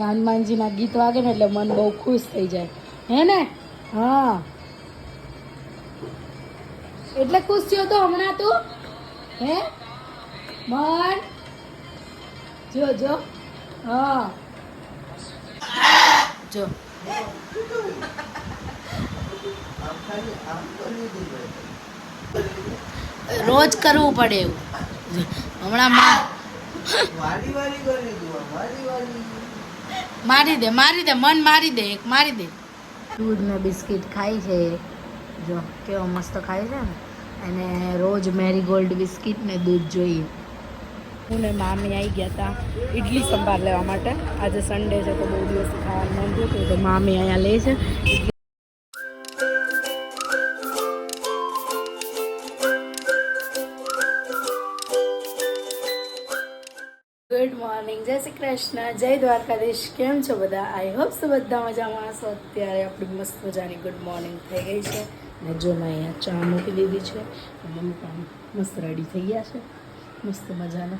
હનુમાનજીના ગીત વાગે ને એટલે મન બહુ ખુશ થઈ જાય. હે ને? હા. એટલે ખુશ થયો તો હમણાં તું? હે? મન? જો જો. હા. જો. રોજ કરવું પડે એવું. હમણાં માં વારી વારી કરી વારી વારી મારી દે મારી દે મન મારી દે એક મારી દે. દૂધ ને બિસ્કિટ ખાય છે જો કેવો મસ્ત ખાય છે ને. અને રોજ મેરીગોલ્ડ બિસ્કિટ ને દૂધ જોઈએ. હું ને મામી આવી ગયા હતા ઇડલી સંભાર લેવા માટે. આજે સન્ડે છે તો બહુ દિવસ ખાવાનું નોંધ્યું હતું તો મામી અહીંયા લે છે. કૃષ્ણ. જય દ્વારકાધીશ. કેમ છો બધા? આઈ હોપ સો બધા મજામાં હશો. અત્યારે આપણી મસ્ત મજાની ગુડ મોર્નિંગ થઈ ગઈ છે. અને જો મેં અહીંયા ચા મૂકી દીધી છે મમ્મી પણ મસ્ત રેડી થઈ ગયા છે. મસ્ત મજાના.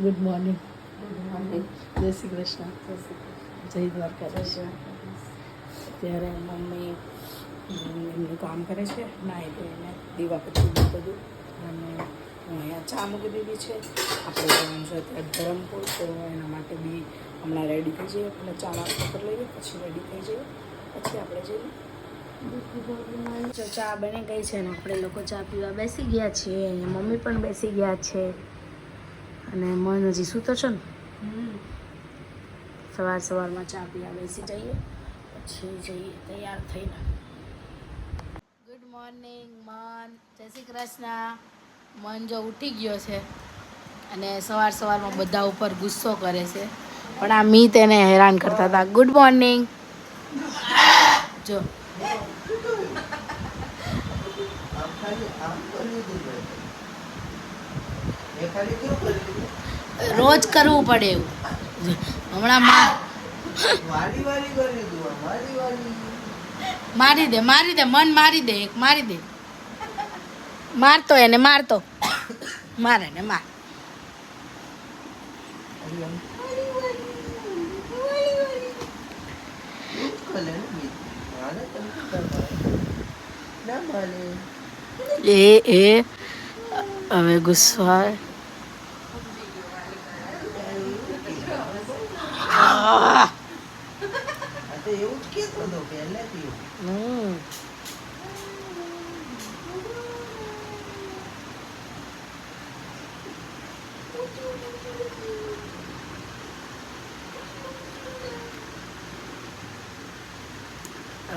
ગુડ મોર્નિંગ ગુડ મોર્નિંગ જય શ્રી કૃષ્ણ. જય દ્વારકાધીશ. અત્યારે મમ્મી એમનું કામ કરે છે. નાહી ધોઈને દીવા પછી બધું. અને હું અહીંયા ચા મૂકી દીધી છે. આપણે જવાનું છે અત્યારે ધરમપુર તો એના માટે બી હમણાં રેડી થઈ જઈએ. એટલે ચા કરી લઈએ પછી રેડી થઈ જઈએ. પછી આપણે જઈએ. ચા બની ગઈ છે ને આપણે લોકો ચા પીવા બેસી ગયા છીએ. અહીંયા મમ્મી પણ બેસી ગયા છે. અને મન હજી સૂતો છે ને? સવાર સવારમાં ચા પીવા બેસી જઈએ. પછી જઈએ તૈયાર થઈને. ગુડ મોર્નિંગ મન જય શ્રી કૃષ્ણ. મન જો ઉઠી ગયો છે અને સવાર સવારમાં બધા ઉપર ગુસ્સો કરે છે. પણ આ મી તેને હેરાન કરતા હતા. ગુડ મોર્નિંગ જો. રોજ કરવું પડે એવું. હમણાં મારી દે મારી દે મન મારી દે એક મારી દે. મારતો એને મારતો. મારે ને માર. એ એ હવે ગુસ્સો આવે. એવું જ હતો પહેલેથી હમ.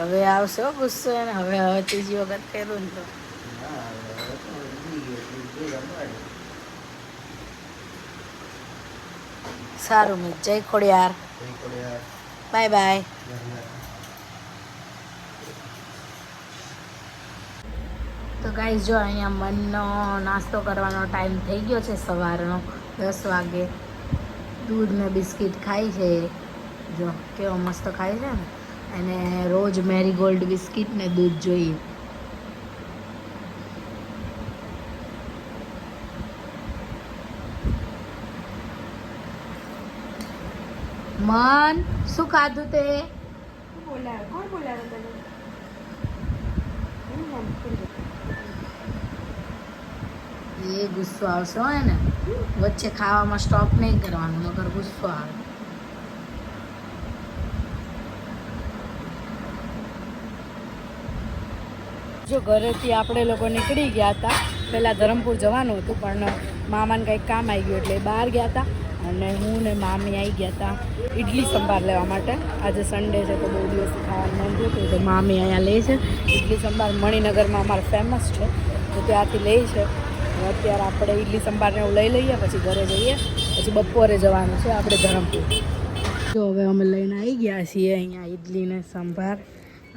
હવે આવશે ગુસ્સો એને. હવે હવે ત્રીજી વખત કર્યું ને તો. સારું મિત, જય ખોડિયાર. યાર બાય બાય. તો ગાઈઝ જો અહીંયા મનનો નાસ્તો કરવાનો ટાઈમ થઈ ગયો છે સવારનો, દસ વાગે. દૂધ ને બિસ્કિટ ખાય છે. જો કેવો મસ્ત ખાય છે ને. અને રોજ મેરીગોલ્ડ બિસ્કિટ ને દૂધ જોઈએ. મન શું ખાધું તે? એ ગુસ્સો આવશે હોય ને વચ્ચે ખાવામાં સ્ટોપ નહીં કરવાનું નગર ગુસ્સો આવે. જો ઘરેથી આપણે લોકો નીકળી ગયા હતા. પહેલાં ધરમપુર જવાનું હતું, પણ મામાને કંઈક કામ આવી ગયું એટલે બહાર ગયા હતા અને હું ને મામી આવી ગયા હતા ઇડલી સંભાર લેવા માટે. આજે સન્ડે છે તો બહુ દિવસ ખાવાનું મન હતું, તો મામી અહીંયા લે છે. ઇડલી સંભાર મણિનગરમાં અમારે ફેમસ છે, તો ત્યાંથી લે છે. અત્યારે આપણે ઇડલી સંભારને એવું લઈ લઈએ, પછી ઘરે જઈએ, પછી બપોરે જવાનું છે આપણે ધરમપુર. જો હવે અમે લઈને આવી ગયા છીએ અહીંયા ઇડલી ને સંભાર,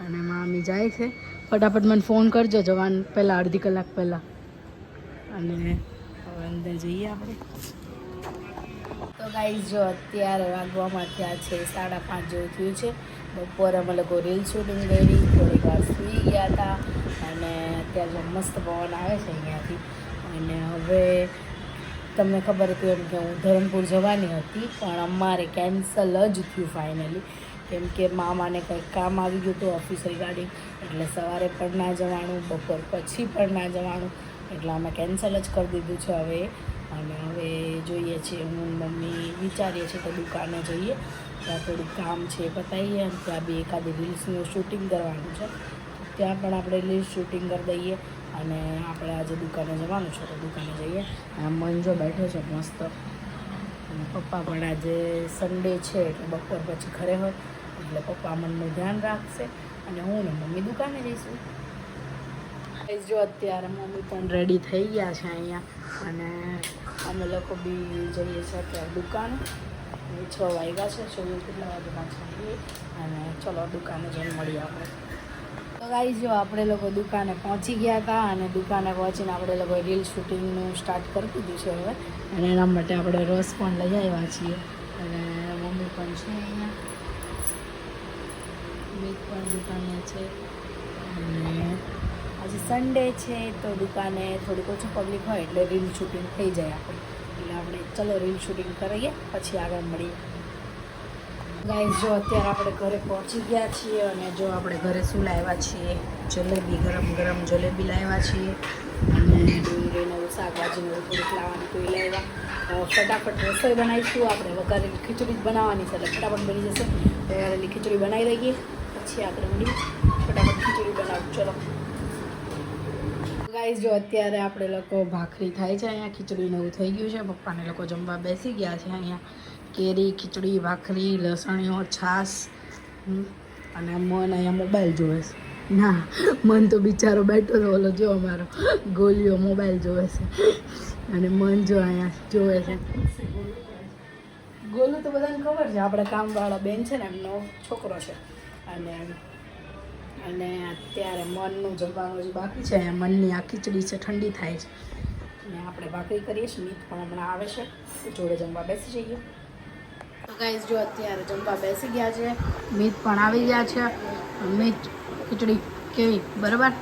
અને મામી જાય છે. ફટાફટ મને ફોન કરજો જવાનું પહેલાં અડધી કલાક પહેલાં. અને હવે અંદર જઈએ આપણે. તો ગાઈઝ જો અત્યારે વાગવામાં થયા છે સાડા પાંચ જેવું થયું છે. બપોરે અમે લોકો રીલ શૂટિંગ કરી, થોડીક વાર સૂઈ ગયા હતા. અને અત્યારે મસ્ત પવન આવે છે અહીંયાથી. અને હવે તમને ખબર હતી એમ કે હું ધરમપુર જવાની હતી, પણ અમારે કેન્સલ જ થયું ફાઇનલી કેમ કે મામાને કંઈક કામ આવી ગયું હતું ઓફિસ રિગાર્ડિંગ એટલે સવારે પણ ના જવાનું, બપોર પછી પણ ના જવાનું, એટલે અમે કેન્સલ જ કરી દીધું છે હવે. અને હવે જોઈએ છીએ, હું મમ્મી વિચારીએ છીએ કે દુકાને જઈએ. ત્યાં થોડું કામ છે બતાવીએ, અને ત્યાં બી એકાદી રીલ્સનું શૂટિંગ કરવાનું છે. ત્યાં પણ આપણે રીલ્સ શૂટિંગ કરી દઈએ. અને આપણે આજે દુકાને જવાનું છે, તો દુકાને જઈએ. આ જો બેઠો છે મસ્ત. પપ્પા પણ આજે સન્ડે છે, એટલે બપોર પછી ઘરે હોય. એટલે પપ્પા મનનું ધ્યાન રાખશે. અને હું ને મમ્મી દુકાને જઈશું. જો અત્યારે મમ્મી પણ રેડી થઈ ગયા છે અહીંયા. અને અમે લોકો બી જઈએ છીએ અત્યારે દુકાને. છ વાગ્યા છે જોઈએ કેટલા વાગે પાછા અને ચલો દુકાને જઈને મળીએ આપણે. તો ગાઈઝ જો, આપણે લોકો દુકાને પહોંચી ગયા હતા અને દુકાને પહોંચીને આપણે લોકો રીલ શૂટિંગનું સ્ટાર્ટ કરી દીધું છે હવે. અને એના માટે આપણે રસ પણ લઈ આવ્યા છીએ. અને મમ્મી પણ છે અહીંયા. મિત પણ દુકાને છે. અને આજે સન્ડે છે, તો દુકાને થોડીક ઓછું પબ્લિક હોય એટલે રીલ શૂટિંગ થઈ જાય આપણે. એટલે આપણે ચલો રીલ શૂટિંગ કરીએ પછી આગળ મળીએ. ગાઈઝ જો અત્યારે આપણે ઘરે પહોંચી ગયા છીએ અને જો આપણે ઘરે શું લાવ્યા છીએ? જલેબી, ગરમ ગરમ જલેબી લાવ્યા છીએ. અને ડુંગળીને એવું થોડુંક લાવવાનું કોઈ લાવ્યા. ફટાફટ રસોઈ બનાવીશું. આપણે વઘારેલી ખીચડી જ બનાવવાની છે, એટલે ફટાફટ બની જશે. વઘારેલી ખીચડી બનાવી દઈએ. પછી આપણે મળી ફટાફટ ખીચડી બનાવું ચલો. ગાઈસ જો અત્યારે આપણે લોકો ભાખરી થાય છે અહીંયા. ખીચડીને એવું થઈ ગયું છે. પપ્પાને લોકો જમવા બેસી ગયા છે અહીંયા. કેરી, ખીચડી, ભાખરી, લસણીઓ, છાશ અને મન અહીંયા મોબાઈલ જોવે છે. ના, મન તો બિચારો બેઠો તો ઓલો જો અમારો ગોલીઓ મોબાઈલ જોવે છે. અને મન જો અહીંયા જોવે છે. ગોલું તો બધાને ખબર છે, આપણે કામવાળા બેન છે ને, એમનો છોકરો છે. અને અને અત્યારે મનનું જમવાનું જે બાકી છે મનની આ ખીચડી છે, ઠંડી થાય છે. અને આપણે ભાખરી કરીએ છીએ, મીત પણ હમણાં આવે છે. જોડે જમવા બેસી જઈએ. તો ગાઈઝ જો અત્યારે જમવા બેસી ગયા છે મીત પણ આવી ગયા છે. મીત ખીચડી કેવી? બરાબર?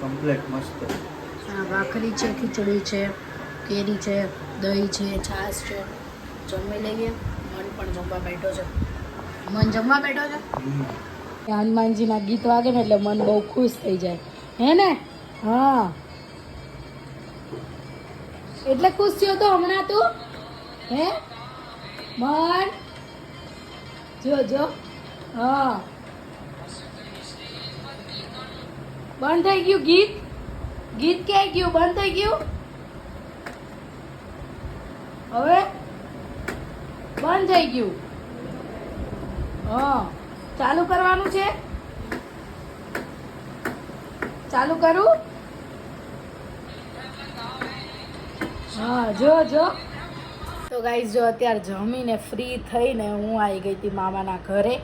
કમ્પ્લેટ મસ્ત. ભાખરી છે ખીચડી છે કેરી છે દહીં છે છાશ છે. જમી લઈએ. મન પણ જમવા બેઠો છે. મન જમવા બેઠો છે? હનુમાનજીના ગીત વાગે ને એટલે મન બહુ ખુશ થઈ જાય. હે ને? હા. એટલે ખુશ થયો તો હમણાં તું? હે? મન? જો જો. હા. બંધ થઈ ગયું ગીત? ગીત ક્યાંય ગયું? બંધ થઈ ગયું? હવે? બંધ થઈ ગયું. હા. ચાલુ કરવાનું છે? ચાલુ કરું? હા, જો જો. તો ગાઈઝ જો અત્યારે જમીને ફ્રી થઈને હું આવી ગઈ હતી મામાના ઘરે.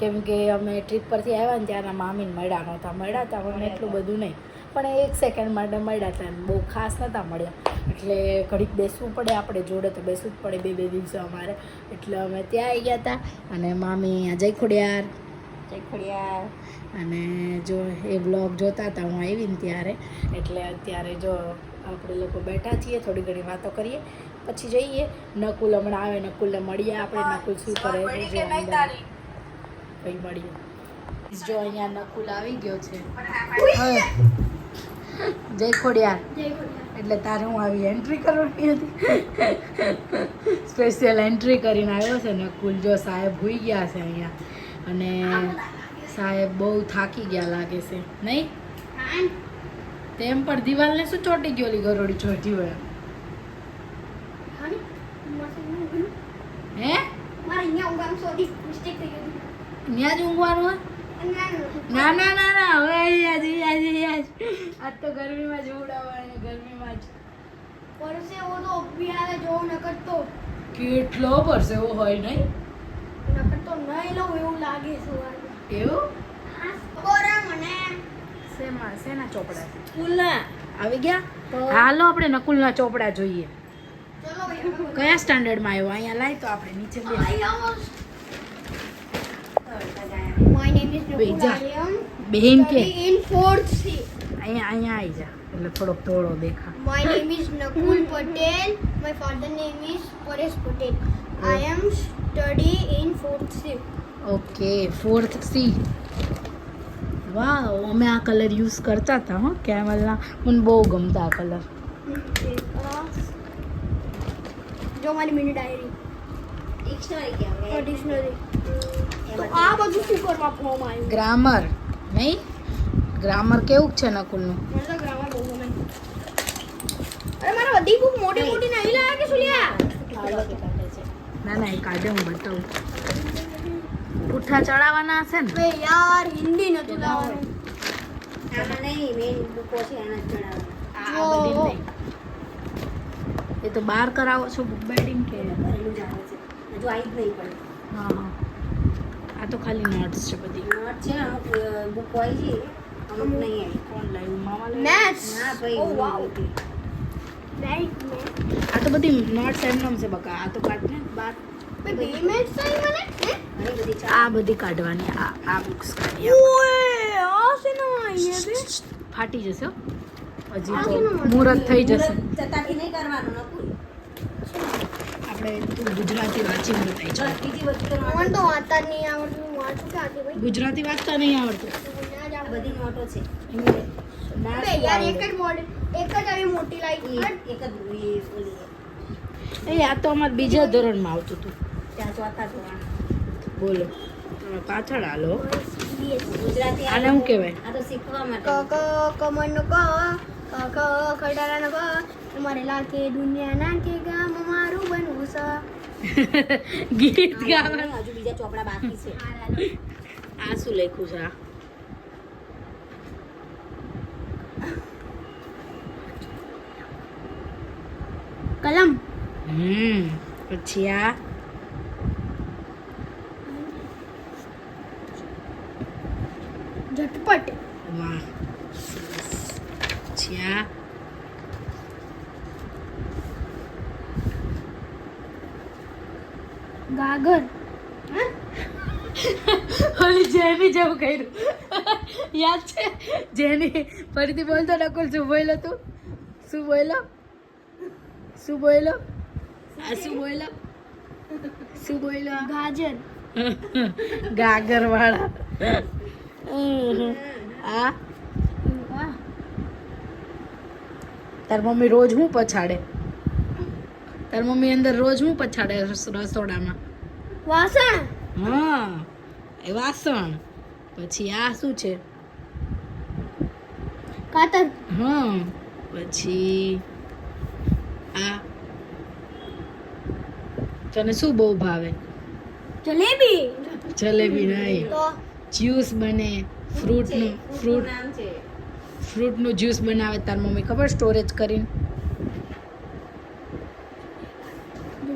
કેમ કે અમે ટ્રીપ પરથી આવ્યા ને ત્યાંના મામીને મળ્યા નહોતા. મળ્યા હતા પણ એટલું બધું નહીં. પણ એક સેકન્ડ માટે મળ્યા હતા બહુ ખાસ નહોતા મળ્યા. એટલે ઘડીક બેસવું પડે આપણે જોડે તો બેસવું જ પડે બે બે દિવસો અમારે. એટલે અમે ત્યાં આવી ગયા હતા અને મામી જય ખોડિયાર જય ખોડિયાર અને જો એ બ્લોગ જોતા હતા હું આવીને ત્યારે. એટલે અત્યારે જો આપણે લોકો બેઠા છીએ થોડી ઘણી વાતો કરીએ. પછી જઈએ. નકુલ હમણાં આવે નકુલને મળીએ આપણે. નકુલ શું કરે છે કઈ મળીએ જો અહીંયા નકુલ આવી ગયો છે. જય ખોડિયાર. એટલે તારે હું આવી એન્ટ્રી કરવાની હતી? સ્પેશિયલ એન્ટ્રી કરીને આવ્યો છે નકુલ. જો સાહેબ હોઈ ગયા છે અહીંયા. અને સાહેબ બહુ થાકી ગયા લાગે છે. નહીં? તેમ પણ દિવાલને શું ચોટી ગયો ગરોડી ચોટી હોય. હે? ત્યાં જ ઊંઘવાનું હોય? ના ના ના. ના હવે અહીંયા જ અહીંયા જ આજ તો ગરમીમાં જ ઉડાવવાની ગરમીમાં જ. કેટલો પરસેવો હોય નહીં? એવું શેમાં શેના ચોપડા આવી ગયા? હાલો આપણે નકુલના ચોપડા જોઈએ. કયા સ્ટાન્ડર્ડમાં આવ્યો અહીંયા લાય તો આપણે નીચે બે My name is Nukul Beja. Aliam. બેન કે Studying in fourth C. અહીંયા અહીંયા આવી જા એટલે થોડોક ધોળો દેખા My name is Nakul Patel. My father name is Paresh Patel. I am study in fourth sem. Okay fourth C વાહ અમે આ કલર યુઝ કરતા હતા હો કેમલના મને બહુ ગમતા આ કલર જો મારી મિની ડાયરી ડિક્શનરી કહેવાય. ડિક્શનરી તો આ બધું શું કરવા આપવામાં આવ્યું ગ્રામર નહીં? ગ્રામર કેવું છે નકુલનું? મને તો ગ્રામર બહુ ગમે. અરે મારા બધી બુક મોટી મોટી નહીં લાયા કે. ના ના એ કાઢે હું બતાવું. પુઠ્ઠા ચડાવવાના હશે ને? બે યાર હિન્દી નથી લાવવાનું. આમાં નહીં, મેઈન બુકો છે એના ચડાવવાના. આ બધી નહીં. એ તો બહાર કરાવો છો બુક બાઇડિંગ કે જ આવે છે. હજુ આવી જ નહીં પડે. હા હા. આ તો ખાલી નોટ્સ છે બધી. નોટ છે, અમુક બુક હોય છે, અમુક નહીં આવી. કોણ લાવ્યું? મામા મેથ્સ ના ભાઈ, ઓ વાવ આ તો બધી નોટ્સ એમનામ છે બકા. આ તો કાઢ ને બાર આવી. આ બધી કાઢવાની આ આ બુક્સ કાઢી ફાટી જશે હો. હજી તો મુહૂર્ત થઈ જશે. મુહૂર્ત. આપણે ગુજરાતી વાંચી છે. બીજી વસ્તુ મને તો વાંચતા નહીં આવડતું હું વાંચું ક્યાંથી ભાઈ? ગુજરાતી વાંચતા નહીં આવડતું. ના જ આ બધી નોટો છે. યાર એક જ બોર્ડ એક જ આવી મોટી લાગી એક જ એ આ તો અમારે બીજા ધોરણમાં આવતું હતું. ત્યાં ચોથા ધોરણ બોલો. તમે પાછળ હાલો. ગુજરાતી આને શું કહેવાય? આ તો શીખવા માટે. ક ક કમરનો ક ક ક ખડારાનો ક તમારે લાગે દુનિયા કે ગામ મારું બનવું છે ગીત ગાવાનું હજુ બીજા ચોપડા બાકી છે. આ શું લખ્યું છે? કલમ. હમ પછી આ? ઝટપટ. વાહ. પછી આ ગાગર ઓલી જેની જેવું કર્યું યાદ છે જેની ફરીથી બોલતો નકુલ શું બોલ્યો તું શું બોલ્યો શું બોલ્યો આ શું બોલ્યો શું બોલ્યો ગાજર ગાગર વાળા આ વાહ તાર મમ્મી રોજ હું પછાડે? તાર મમ્મી અંદર રોજ હું પછાડે રસોડામાં? વાસણ? હા એ વાસણ. પછી આ શું છે? કાતર. હા પછી આ. તને શું બહુ ભાવે? જલેબી. જલેબી નહીં જ્યુસ બને ફ્રૂટનું ફ્રૂટ નામ છે? ફ્રૂટનું જ્યુસ બનાવે તાર મમ્મી ખબર? સ્ટોરેજ કરીને.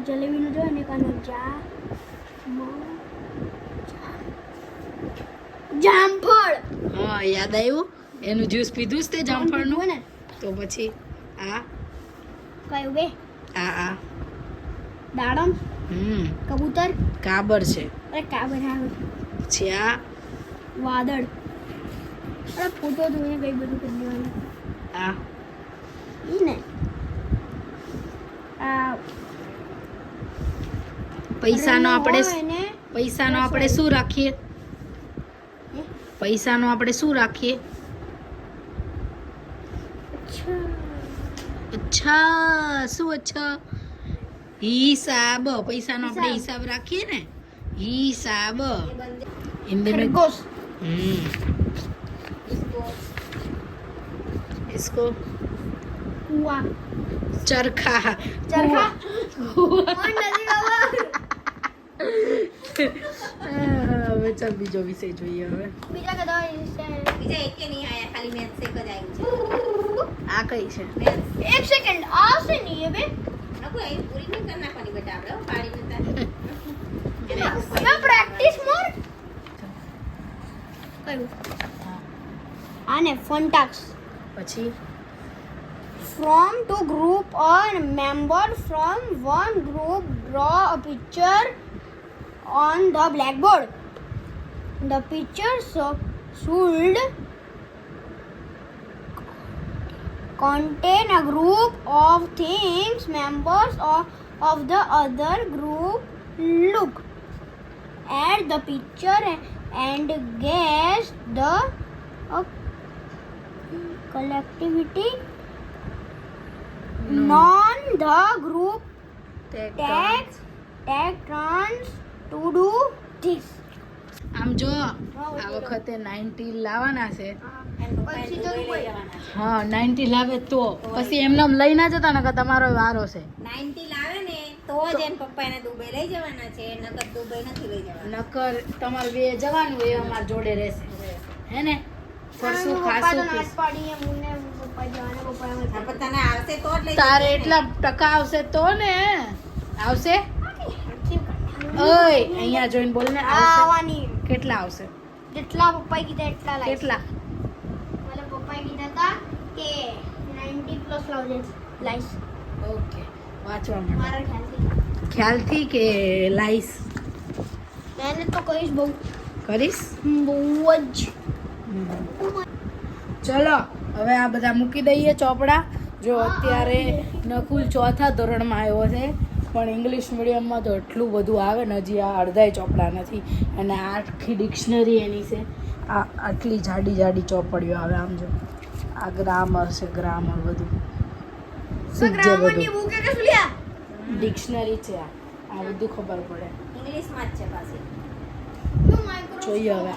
જલેબીનું જો ને કાનો જા જામફળ! હા યાદ આવ્યું? એનું જ્યુસ પીધું જ તે જામફળનું? ને તો પછી આ કયું બે? આ આ. દાડમ? હમ. કબૂતર? કાબર છે. અરે કાબર આવે. પછી આ વાદળ. અરે ફોટો જોઈને કઈ બધું કરી દેવાનું. હા ઈ ને આ. પૈસાનો આપણે પૈસાનો આપણે શું રાખીએ? પૈસાનો આપણે શું રાખીએ? અચ્છા. શું અચ્છા? હિસાબ. પૈસાનો આપણે હિસાબ. રાખીએ ને? હિસાબ. ખરગોશ. હમ. इसको કુવા चरखा ચરખા कुआं। કોણ નથી ખબર હવે ચાલ બીજો વિષય જોઈએ હવે બીજા કદા છે બીજા એકે નહીં આયા ખાલી મેથ્સ એક જ આવ્યું છે આ કઈ છે મેથ્સ એક સેકન્ડ આવશે નહીં એ બે નકુ એ પૂરી નહીં કરી નાખવાની બેટા આપણે હો, પાડી નતા મેં પ્રેક્ટિસ મોર કયું આને ફન ટાસ્ક પછી from to group a member from one group draw a picture on the blackboard the picture so- should contain a group of things members of, of the other group look at the picture and guess the uh, collectivity non the group Take take take turns to do this. આમ જો આ વખતે ninety લાવવાના છે. પછી તો કોઈ હા નાઇન્ટી લાવે તો. પછી એમને લઈ ના જતા નકર તમારો વારો છે. નાઇન્ટી લાવે ને તો જ એમ પપ્પા એને દુબઈ લઈ જવાના છે નકર દુબઈ નથી લઈ જવાના. નકર તમારે બે જવાનું હોય એ અમારા જોડે રહેશે. હે ને? ફરશું ખાશું તારે એટલા ટકા આવશે તો ને આવશે? ઓય અહીંયા જોઈને બોલ ને આવવાની. કેટલા આવશે? જેટલા પપ્પાએ કીધા એટલા લાગે કેટલા? મને પપ્પાએ કીધા હતા કે 90 પ્લસ લાવજે લાઈસ. ઓકે વાંચવા માટે. મારા ખ્યાલથી. ખ્યાલથી કે લાઈસ? મહેનત તો કરીશ બહુ. કરીશ? બહુ જ. ચલો હવે આ બધા મૂકી દઈએ ચોપડા. જો અત્યારે નકુલ ચોથા ધોરણમાં આવ્યો છે પણ ઇંગ્લિશ મીડિયમમાં તો એટલું બધું આવે ને હજી આ અડધાય ચોપડા નથી. અને આખી ડિક્શનરી એની છે. આ આટલી જાડી જાડી ચોપડીઓ આવે આમ જો. આ ગ્રામર છે ગ્રામર બધું. શીખજે બધું? ડિક્શનરી છે આ. આ બધું ખબર પડે. ઇંગ્લિશમાં જ છે પાછી. જોઈએ હવે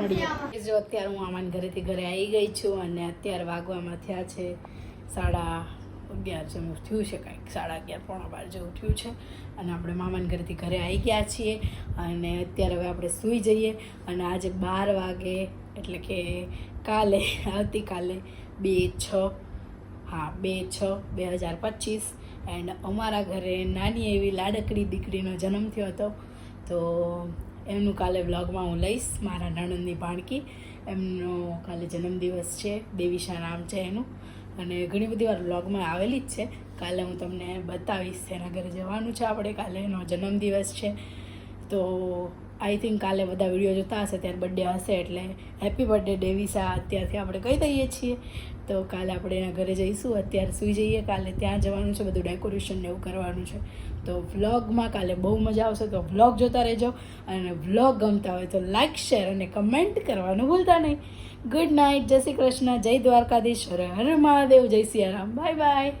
મળીએ. જો અત્યારે હું આમાન ઘરેથી ઘરે આવી ગઈ છું અને અત્યારે વાગવામાં થયા છે સાડા અગિયાર જેવું થયું છે કાંઈક. સાડા અગિયાર પોણા બાર જેવું થયું છે. અને આપણે મામાન ઘરેથી ઘરે આવી ગયા છીએ. અને અત્યારે હવે આપણે સૂઈ જઈએ. અને આજે બાર વાગે એટલે કે કાલે આવતીકાલે બે છ હા બે છ બે હજાર પચીસ. એન્ડ અમારા ઘરે નાની એવી લાડકડી દીકરીનો જન્મ થયો હતો. તો એમનું કાલે વ્લોગમાં હું લઈશ, મારા નણંદની ભાણકી એમનો કાલે જન્મદિવસ છે દેવીશા નામ છે એનું. અને ઘણી બધી વાર વ્લોગમાં આવેલી જ છે. કાલે હું તમને બતાવીશ તેના ઘરે જવાનું છે આપણે. કાલે એનો જન્મદિવસ છે. તો આઈ થિંક કાલે બધા વીડિયો જોતા હશે, ત્યારે બર્થડે હશે એટલે હેપી બર્થડે ડેવિસા. અત્યારથી આપણે કહી દઈએ છીએ. તો કાલે આપણે એના ઘરે જઈશું. અત્યારે સૂઈ જઈએ કાલે. ત્યાં જવાનું છે, બધું ડેકોરેશન ને એવું કરવાનું છે. તો વ્લોગમાં કાલે બહુ મજા આવશે. તો વ્લોગ જોતા રહેજો. અને વ્લોગ ગમતા હોય તો લાઇક શેર અને કમેન્ટ કરવાનું ભૂલતા નહીં. ગુડ નાઇટ જય શ્રી કૃષ્ણ. જય દ્વારકાધીશ. હર હર મહાદેવ. જય સિયારામ. Bye bye